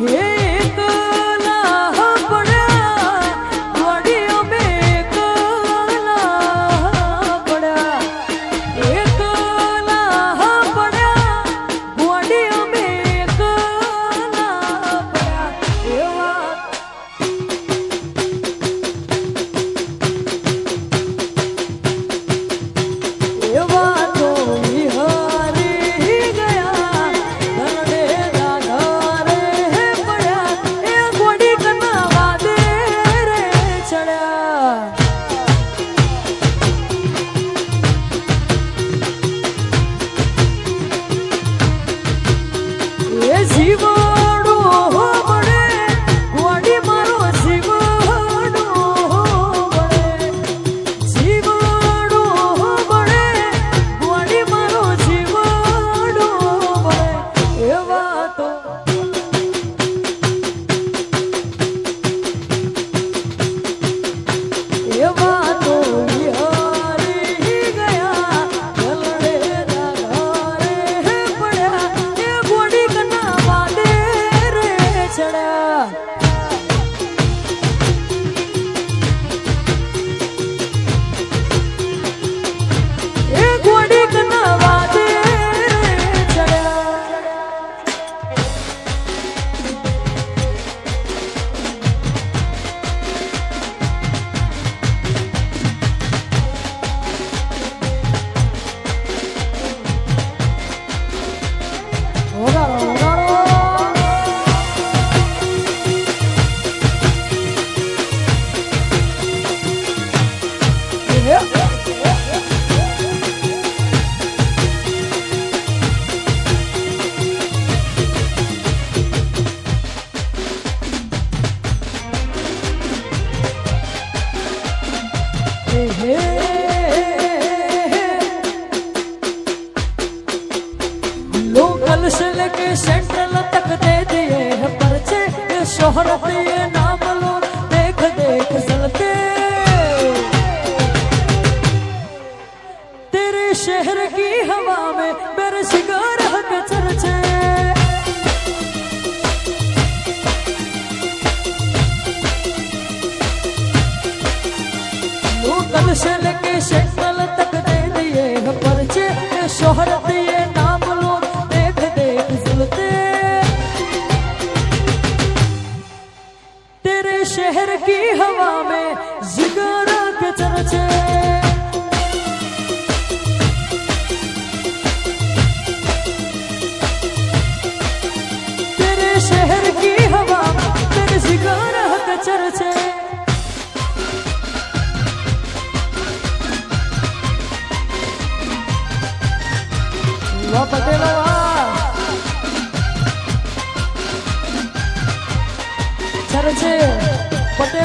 Yeah.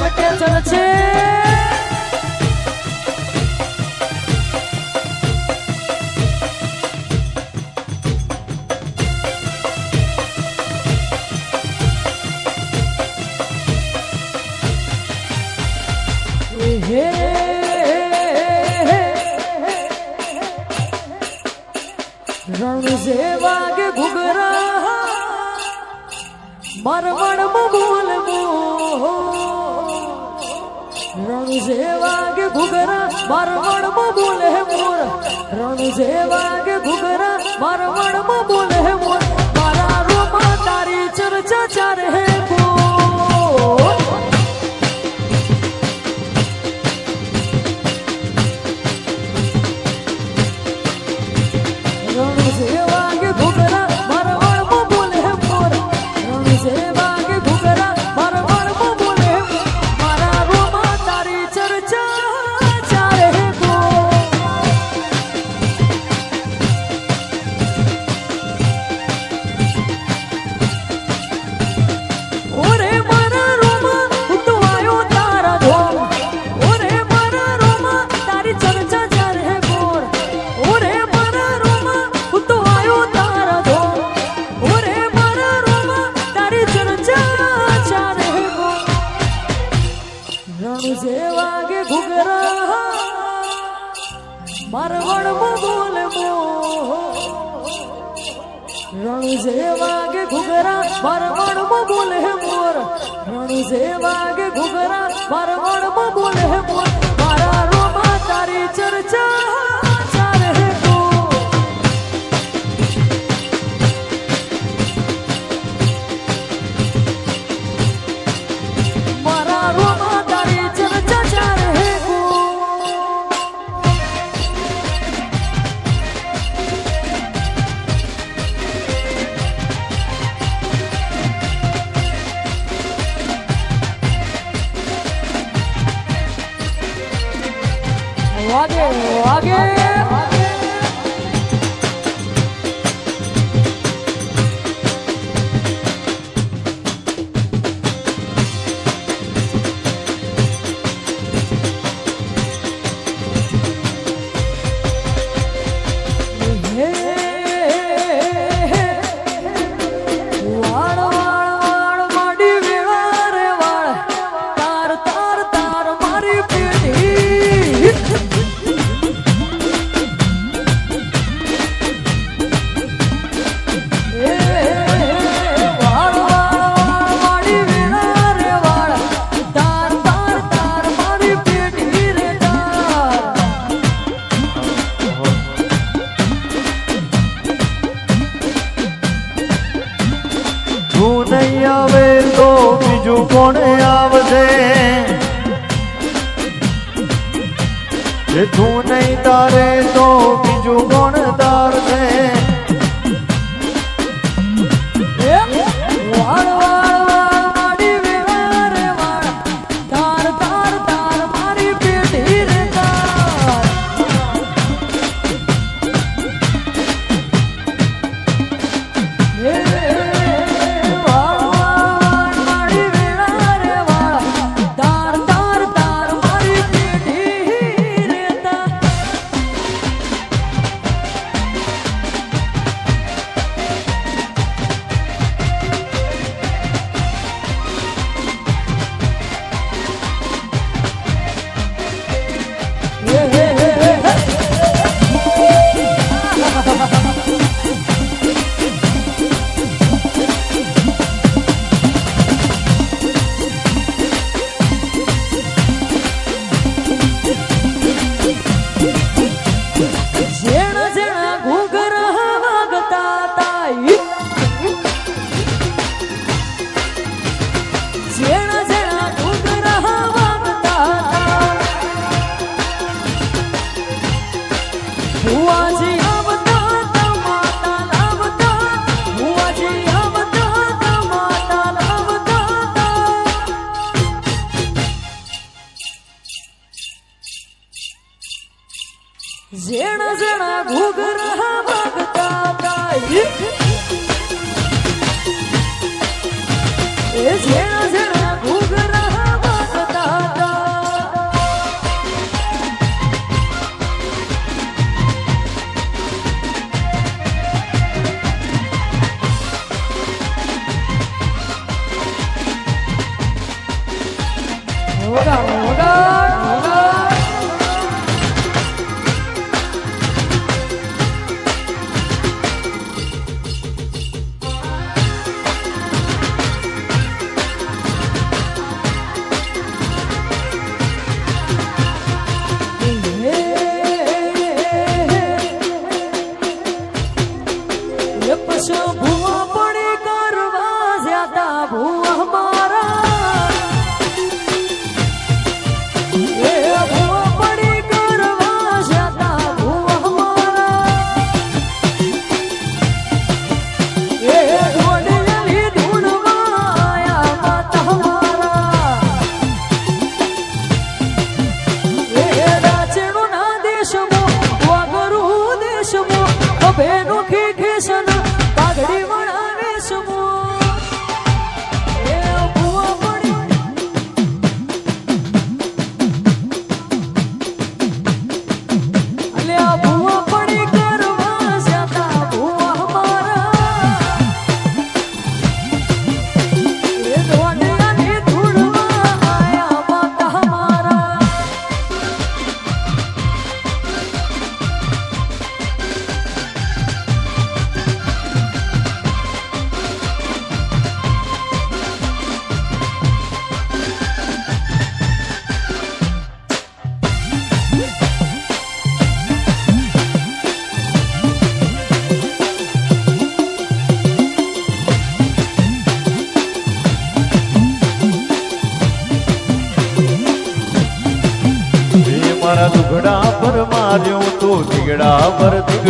হাটে চলেছে। રણુ જે વાગે ઘુઘરા પરવણમાં બોલે હે મોર. રણુ જે વાગે ઘુઘરા પરવણમાં બોલે હે મોર. મારા રોમાં તારી ચર્ચા તું નહીં તારે તો બીજું ગુણદાર છે?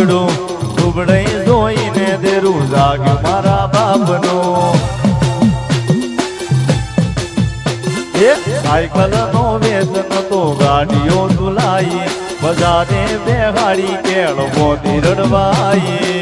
આંગણું ઉબડાઈ જોઈને દેરું જાગ મારા બાપનો. એ સાયકલ નો વેતન તો ગાડીઓ ઝુલાઈ બજારે બેહાડી કેળવો ધીરડવાઈ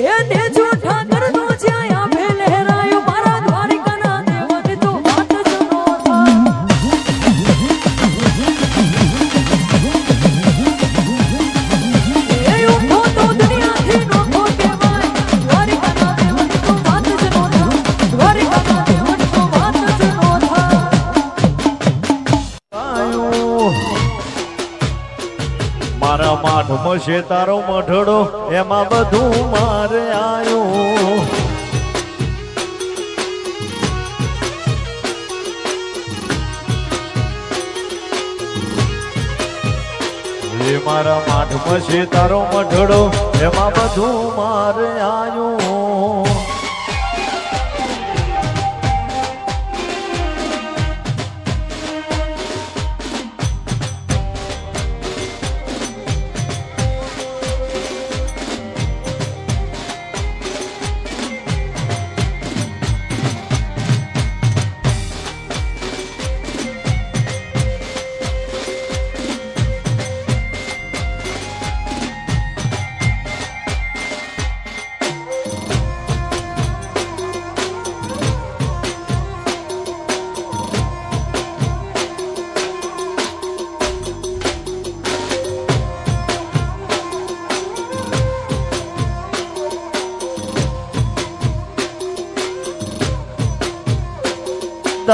ઠાકર નો છાયા છે તારો મઢડો, એમાં બધું મારે આવ્યું એ મારા માઠમાં છે તારો મઢડો, એમાં બધું મારે આયું.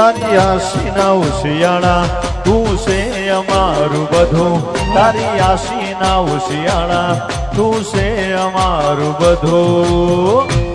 તારી આશીના ઉશિયાળા તું છે અમારું બધું. તારી આશીના ઉશિયાળા તું છે અમારું બધું.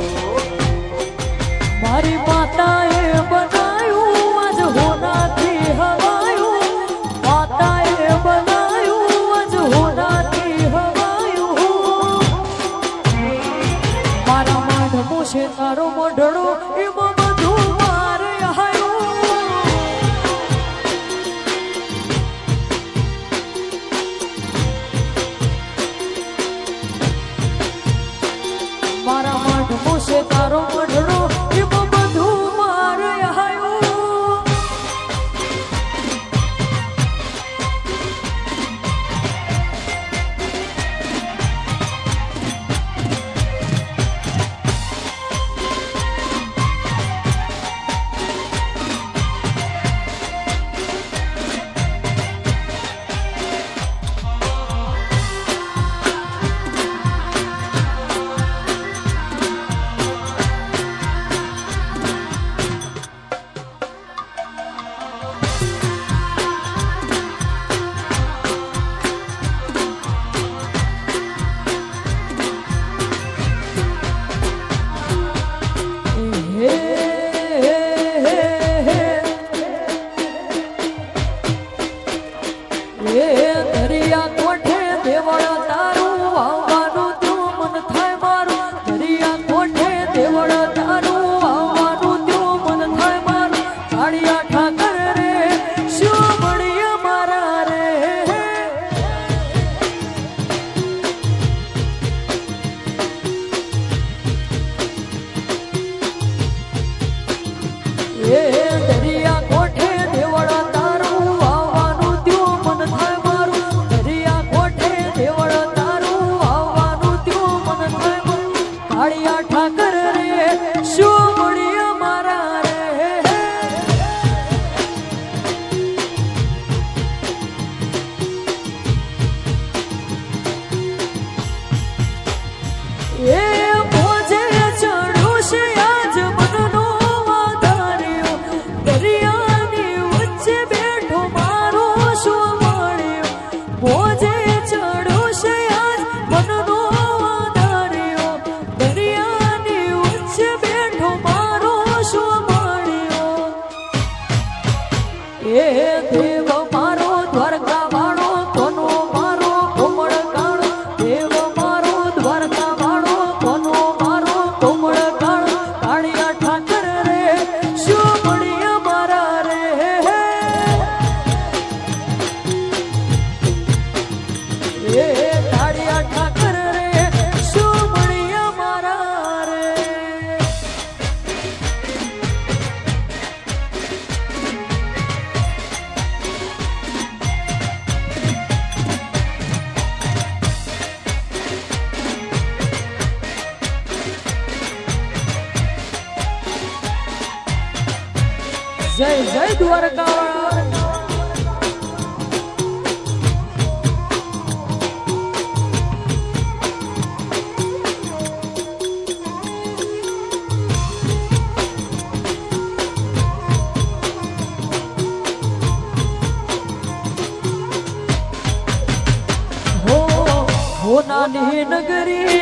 我在 જય જય દ્વારકા નાની નગરી.